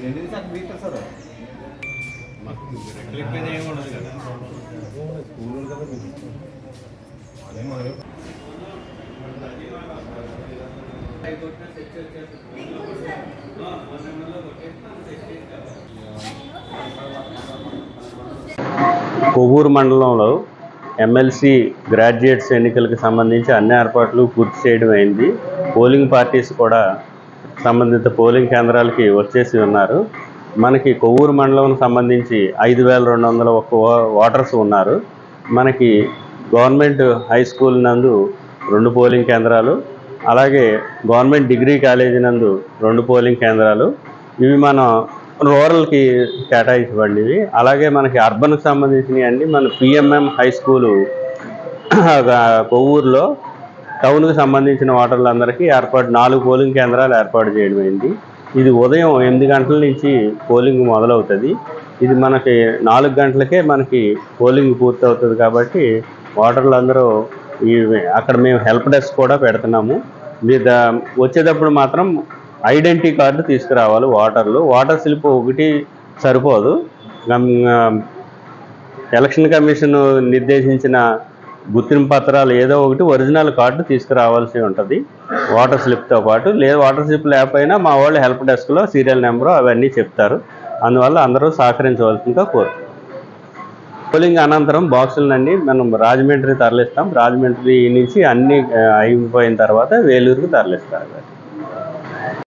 ఎన్ని sir meter sir మాకు రెక్కల మీద ఏమి ఉండదు కదా. స్కూల్ కదా మీకు అదే మరి కొవ్వూరు మండలంలో ఎమ్మెల్సీ గ్రాడ్యుయేట్స్ ఎన్నికలకు సంబంధించి అన్ని ఏర్పాట్లు పూర్తి చేయడం అయింది. పోలింగ్ పార్టీస్ కూడా సంబంధిత పోలింగ్ కేంద్రాలకి వచ్చేసి ఉన్నారు. మనకి కొవ్వూరు మండలం సంబంధించి ఐదు వేల రెండు వందల ఒక్క ఓటర్స్ ఉన్నారు. మనకి గవర్నమెంట్ హై స్కూల్ నందు రెండు పోలింగ్ కేంద్రాలు అలాగే గవర్నమెంట్ డిగ్రీ కాలేజీ నందు రెండు పోలింగ్ కేంద్రాలు. ఇవి మనం రూరల్కి కేటాయించబడినవి అలాగే మనకి అర్బన్కి సంబంధించినవి అండి. మన పిఎంఎం హై స్కూలు కొవ్వూరులో టౌన్కి సంబంధించిన ఓటర్లందరికీ ఏర్పాటు నాలుగు పోలింగ్ కేంద్రాలు ఏర్పాటు చేయడం అయింది. ఇది ఉదయం ఎనిమిది గంటల నుంచి పోలింగ్ మొదలవుతుంది. ఇది మనకి నాలుగు గంటలకే మనకి పోలింగ్ పూర్తి అవుతుంది కాబట్టి ఓటర్లందరూ ఈ అక్కడ మేము హెల్ప్ డెస్క్ కూడా పెడుతున్నాము. మీరు వచ్చేటప్పుడు మాత్రం ఐడెంటిటీ కార్డు తీసుకురావాలి ఓటర్లు. ఓటర్ స్లిప్ ఒకటి సరిపోదు. ఎలక్షన్ కమిషన్ నిర్దేశించిన గుర్తింపు పత్రాలు ఏదో ఒకటి ఒరిజినల్ కార్డు తీసుకురావాల్సి ఉంటుంది. వాటర్ స్లిప్తో పాటు. లేదు వాటర్ స్లిప్ లేకపోయినా మా వాళ్ళు హెల్ప్ డెస్క్లో సీరియల్ నెంబరు అవన్నీ చెప్తారు. అందువల్ల అందరూ సహకరించవలసిందిగా కోరు. పోలింగ్ అనంతరం బాక్సులన్నీ మనం రాజమండ్రి తరలిస్తాం. రాజమండ్రి నుంచి అన్నీ అయిపోయిన తర్వాత వేలూరుకి తరలిస్తారు.